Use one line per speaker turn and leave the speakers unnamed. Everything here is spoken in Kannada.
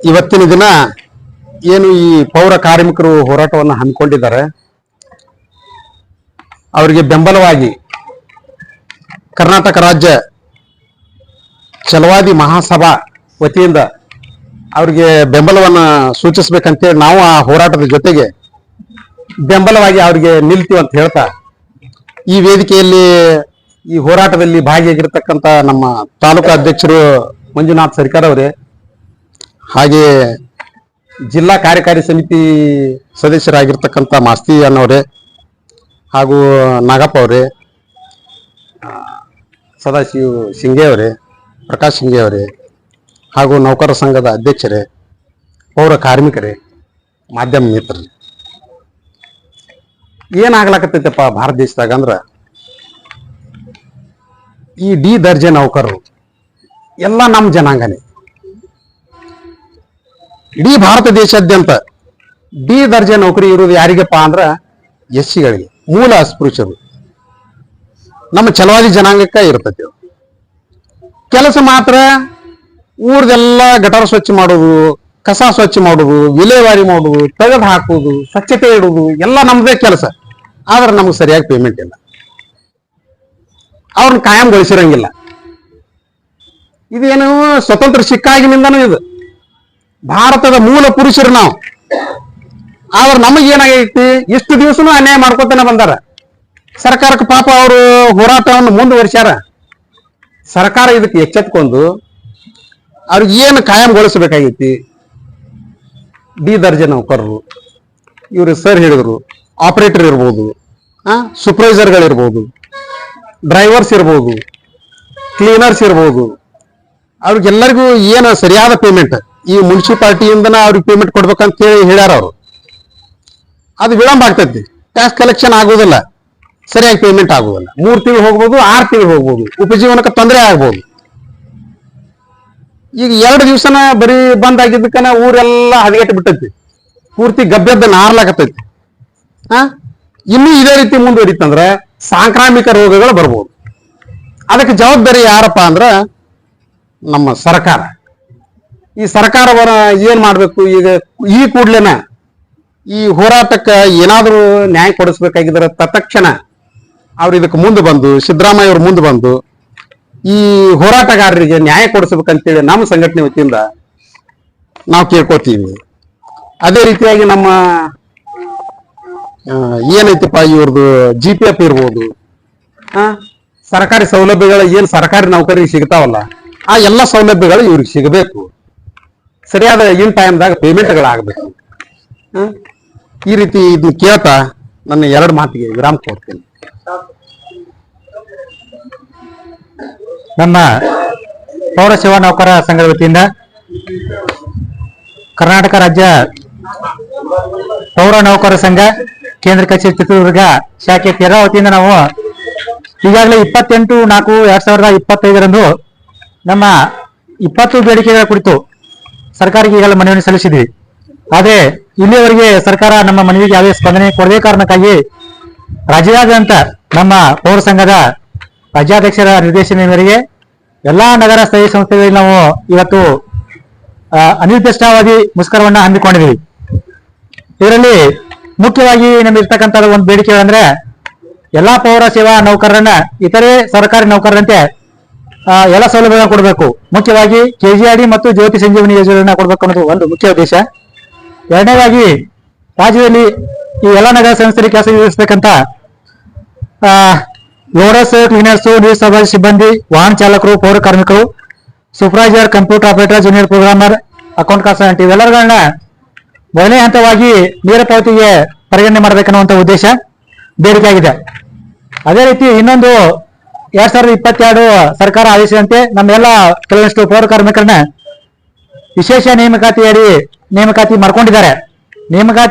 ಇವತ್ತಿನ ದಿನ ಏನು ಈ ಪೌರ ಕಾರ್ಮಿಕರು ಹೋರಾಟವನ್ನು ಹಮ್ಮಿಕೊಂಡಿದ್ದಾರೆ, ಅವರಿಗೆ ಬೆಂಬಲವಾಗಿ ಕರ್ನಾಟಕ ರಾಜ್ಯ ಚಲವಾದಿ ಮಹಾಸಭಾ ವತಿಯಿಂದ ಅವರಿಗೆ ಬೆಂಬಲವನ್ನು ಸೂಚಿಸ್ಬೇಕಂತೇಳಿ ನಾವು ಆ ಹೋರಾಟದ ಜೊತೆಗೆ ಬೆಂಬಲವಾಗಿ ಅವರಿಗೆ ನಿಲ್ತೀವಿ ಅಂತ ಹೇಳ್ತಾ, ಈ ವೇದಿಕೆಯಲ್ಲಿ ಈ ಹೋರಾಟದಲ್ಲಿ ಭಾಗಿಯಾಗಿರ್ತಕ್ಕಂಥ ನಮ್ಮ ತಾಲೂಕು ಅಧ್ಯಕ್ಷರು ಮಂಜುನಾಥ್ ಸರ್ಕಾರ ಅವರೇ ಹಾಗೆ ಜಿಲ್ಲಾ ಕಾರ್ಯಕಾರಿ ಸಮಿತಿ ಸದಸ್ಯರಾಗಿರ್ತಕ್ಕಂಥ ಮಾಸ್ತಿ ಅನ್ನೋರೇ ಹಾಗೂ ನಾಗಪ್ಪ ಅವರೇ ಸದಾಶಿವ ಶಿಂಗೆ ಅವರೇ, ಪ್ರಕಾಶ್ ಶಿಂಗೆ ಅವರೇ ಹಾಗೂ ನೌಕರ ಸಂಘದ ಅಧ್ಯಕ್ಷರೇ, ಪೌರ ಕಾರ್ಮಿಕರೇ, ಮಾಧ್ಯಮ ಮಿತ್ರರೇ ಏನಾಗ್ಲಾಕತ್ತೈತಪ್ಪ ಭಾರತ ದೇಶದಾಗ ಅಂದ್ರೆ ಈ ಡಿ ದರ್ಜೆ ನೌಕರರು, ಎಲ್ಲ ನಮ್ಮ ಜನಾಂಗನೇ. ಇಡೀ ಭಾರತ ದೇಶಾದ್ಯಂತ ಡಿ ದರ್ಜೆ ನೌಕರಿ ಇರುವುದು ಯಾರಿಗಪ್ಪ ಅಂದ್ರ ಎಸ್ ಸಿಗಳಿಗೆ, ಮೂಲ ಅಸ್ಪೃಶ್ಯರು ನಮ್ಮ ಛಲವಾದಿ ಜನಾಂಗಕ್ಕೆ ಇರ್ತೈತಿ. ಕೆಲಸ ಮಾತ್ರ ಊರ್ದೆಲ್ಲ ಗಟಾರ ಸ್ವಚ್ಛ ಮಾಡೋದು, ಕಸ ಸ್ವಚ್ಛ ಮಾಡೋದು, ವಿಲೇವಾರಿ ಮಾಡೋದು ತೆಗೆದು ಹಾಕೋದು, ಸ್ವಚ್ಛತೆ ಇಡುವುದು ಎಲ್ಲ ನಮ್ದೇ ಕೆಲಸ. ಆದ್ರೆ ನಮ್ಗೆ ಸರಿಯಾಗಿ ಪೇಮೆಂಟ್ ಇಲ್ಲ. ಅವ್ರನ್ನ ಕಾಯಂಗೊಳಿಸಿರಂಗಿಲ್ಲ. ಇದೇನು ಸ್ವತಂತ್ರ ಸಿಕ್ಕಾಗಿನಿಂದನೂ ಇದು. ಭಾರತದ ಮೂಲ ಪುರುಷರು ನಾವು. ಆದ್ರೆ ನಮಗೇನಾಗೈತಿ ಇಷ್ಟು ದಿವಸನೂ ಅನ್ಯಾಯ ಮಾಡ್ಕೊತಾನೆ ಬಂದಾರ. ಸರ್ಕಾರಕ್ಕೆ ಪಾಪ ಅವರು ಹೋರಾಟವನ್ನು ಮುಂದುವರಿಸ್ಯಾರ. ಸರ್ಕಾರ ಇದಕ್ಕೆ ಎಚ್ಚೆತ್ಕೊಂಡು ಅವ್ರಿಗೆ ಏನು ಕಾಯಂಗೊಳಿಸಬೇಕಾಗೈತಿ? ಡಿ ದರ್ಜೆ ನೌಕರರು, ಇವರು ಸರ್ ಹೇಳಿದ್ರು, ಆಪರೇಟರ್ ಇರ್ಬೋದು ಸೂಪರ್ವೈಸರ್ಗಳಿರ್ಬೋದು ಡ್ರೈವರ್ಸ್ ಇರ್ಬೋದು ಕ್ಲೀನರ್ಸ್ ಇರ್ಬೋದು, ಅವ್ರಿಗೆಲ್ಲರಿಗೂ ಏನು ಸರಿಯಾದ ಪೇಮೆಂಟ್ ಈ ಮುನ್ಸಿಪಾಲ್ಟಿಯಿಂದನ ಅವ್ರಿಗೆ ಪೇಮೆಂಟ್ ಕೊಡ್ಬೇಕಂತ ಹೇಳಿ ಹೇಳ್ಯಾರ ಅವರು. ಅದು ವಿಳಂಬ ಆಗ್ತೈತಿ. ಟ್ಯಾಕ್ಸ್ ಕಲೆಕ್ಷನ್ ಆಗೋದಿಲ್ಲ. ಸರಿಯಾಗಿ ಪೇಮೆಂಟ್ ಆಗೋದಿಲ್ಲ. ಮೂರು ತಿಂಗಳು ಹೋಗ್ಬೋದು, ಆರು ತಿಂಗಳು ಹೋಗ್ಬೋದು. ಉಪಜೀವನಕ್ಕೆ ತೊಂದರೆ ಆಗ್ಬೋದು. ಈಗ ಎರಡು ದಿವಸನ ಬರೀ ಬಂದ್ ಆಗಿದ್ದಕ್ಕನ ಊರೆಲ್ಲ ಹದಗೆಟ್ಟು ಬಿಟ್ಟೈತಿ. ಪೂರ್ತಿ ಗಬ್ಬೆದ್ದ ನಾರ್ಲಾಕತ್ತೈತಿ ಹಾ ಇನ್ನೂ ಇದೇ ರೀತಿ ಮುಂದುವರಿತಂದ್ರೆ ಸಾಂಕ್ರಾಮಿಕ ರೋಗಗಳು ಬರ್ಬೋದು. ಅದಕ್ಕೆ ಜವಾಬ್ದಾರಿ ಯಾರಪ್ಪ ಅಂದ್ರೆ ನಮ್ಮ ಸರ್ಕಾರ. ಈ ಸರ್ಕಾರವರ ಏನ್ ಮಾಡ್ಬೇಕು? ಈಗ ಈ ಕೂಡ್ಲೇನ ಈ ಹೋರಾಟಕ್ಕೆ ಏನಾದರೂ ನ್ಯಾಯ ಕೊಡಿಸ್ಬೇಕಾಗಿದ್ರೆ ತತ್ಕ್ಷಣ ಅವ್ರು ಇದಕ್ಕೆ ಮುಂದೆ ಬಂದು, ಸಿದ್ದರಾಮಯ್ಯ ಅವ್ರು ಮುಂದೆ ಬಂದು ಈ ಹೋರಾಟಗಾರರಿಗೆ ನ್ಯಾಯ ಕೊಡಿಸ್ಬೇಕಂತೇಳಿ ನಮ್ಮ ಸಂಘಟನೆ ವತಿಯಿಂದ ನಾವು ಕೇಳ್ಕೊತೀವಿ ಅದೇ ರೀತಿಯಾಗಿ ನಮ್ಮ ಏನೈತಿಪ್ಪ ಇವ್ರದ್ದು ಜಿ ಪಿ ಎಫ್ ಇರ್ಬೋದು ಸರ್ಕಾರಿ ಸೌಲಭ್ಯಗಳು ಏನು ಸರ್ಕಾರಿ ನೌಕರಿಗೆ ಸಿಗ್ತಾವಲ್ಲ, ಆ ಎಲ್ಲ ಸೌಲಭ್ಯಗಳು ಇವ್ರಿಗೆ ಸಿಗಬೇಕು. ಸರಿಯಾದ ಇನ್ ಟೈಮ್ದಾಗ ಪೇಮೆಂಟ್ಗಳಾಗಬೇಕು ಈ ರೀತಿ ಇದು ಕೇಳ್ತಾ ನನ್ನ ಎರಡು ಮಾತಿಗೆ ವಿರಾಮ ಕೊಡ್ತೇನೆ.
ನಮ್ಮ ಪೌರ ಸೇವಾ ನೌಕರ ಸಂಘದ ವತಿಯಿಂದ ಕರ್ನಾಟಕ ರಾಜ್ಯ ಪೌರ ನೌಕರ ಸಂಘ, ಕೇಂದ್ರ ಕಚೇರಿ ಚಿತ್ರದುರ್ಗ ಶಾಖೆ ತೆರ ವತಿಯಿಂದ ನಾವು ಈಗಾಗಲೇ ಇಪ್ಪತ್ತೆಂಟು ನಾಲ್ಕು ಎರಡ್ ಸಾವಿರದ ಇಪ್ಪತ್ತೈದರಂದು ನಮ್ಮ ಇಪ್ಪತ್ತು ಬೇಡಿಕೆಗಳ ಕುರಿತು ಸರ್ಕಾರಕ್ಕೆ ಈಗಾಗಲೇ ಮನವಿಯನ್ನು ಸಲ್ಲಿಸಿದ್ವಿ. ಆದರೆ ಇಲ್ಲಿಯವರೆಗೆ ಸರ್ಕಾರ ನಮ್ಮ ಮನವಿಗೆ ಯಾವುದೇ ಸ್ಪಂದನೆ ಕೊಡದೇ ಕಾರಣಕ್ಕಾಗಿ ರಾಜ್ಯಾದ್ಯಂತ ನಮ್ಮ ಪೌರ ಸಂಘದ ರಾಜ್ಯಾಧ್ಯಕ್ಷರ ನಿರ್ದೇಶನ ಮೇರೆಗೆ ಎಲ್ಲಾ ನಗರ ಸ್ಥಳೀಯ ಸಂಸ್ಥೆಗಳಲ್ಲಿ ನಾವು ಇವತ್ತು ಅನಿರ್ದಿಷ್ಟಾವಧಿ ಮುಷ್ಕರವನ್ನ ಹಮ್ಮಿಕೊಂಡಿದ್ದೀವಿ. ಇದರಲ್ಲಿ ಮುಖ್ಯವಾಗಿ ನಮಗಿರ್ತಕ್ಕಂಥ ಒಂದು ಬೇಡಿಕೆ ಅಂದ್ರೆ ಎಲ್ಲಾ ಪೌರ ಸೇವಾ ನೌಕರರನ್ನ, ಇತರೆ ಸರ್ಕಾರಿ ನೌಕರರಂತೆ ಎಲ್ಲ ಸೌಲಭ್ಯಗಳನ್ನು ಕೊಡಬೇಕು. ಮುಖ್ಯವಾಗಿ ಕೆಜಿಆರ್ಡಿ ಮತ್ತು ಜ್ಯೋತಿ ಸಂಜೀವನಿ ಯೋಜನೆಯನ್ನು ಕೊಡಬೇಕು ಅನ್ನೋದು ಒಂದು ಮುಖ್ಯ ಉದ್ದೇಶ. ಎರಡನೇದಾಗಿ, ರಾಜ್ಯದಲ್ಲಿ ಈ ಎಲ್ಲ ನಗರ ಸಂಸ್ಥೆಯಲ್ಲಿ ಕೆಲಸ ನಿರ್ವಹಿಸಬೇಕಂತ ಲೋಡರ್ಸ್ ಕ್ಲೀನರ್ಸ್, ನೀರು ಸಭಾ ಸಿಬ್ಬಂದಿ, ವಾಹನ ಚಾಲಕರು, ಪೌರ ಕಾರ್ಮಿಕರು, supervisor, computer operator, junior programmer, account consultant ಇವೆಲ್ಲಗಳನ್ನ ಮೊದಲನೇ ಹಂತವಾಗಿ ನೇರ ಪಾವತಿಗೆ ಪರಿಗಣನೆ ಮಾಡಬೇಕನ್ನುವಂತ ಉದ್ದೇಶ ಬೇಡಿಕೆ ಆಗಿದೆ ಅದೇ ರೀತಿ ಇನ್ನೊಂದು ಎರಡ್ ಸಾವಿರದ ಇಪ್ಪತ್ತೆರಡು ಸರ್ಕಾರ ಆದೇಶದಂತೆ ನಮ್ಮೆಲ್ಲ ಕೆಲವಷ್ಟು ಪೌರ ಕಾರ್ಮಿಕರನ್ನ ವಿಶೇಷ ನೇಮಕಾತಿಯಡಿ ನೇಮಕಾತಿ ಮಾಡ್ಕೊಂಡಿದ್ದಾರೆ. ನೇಮಕಾತಿ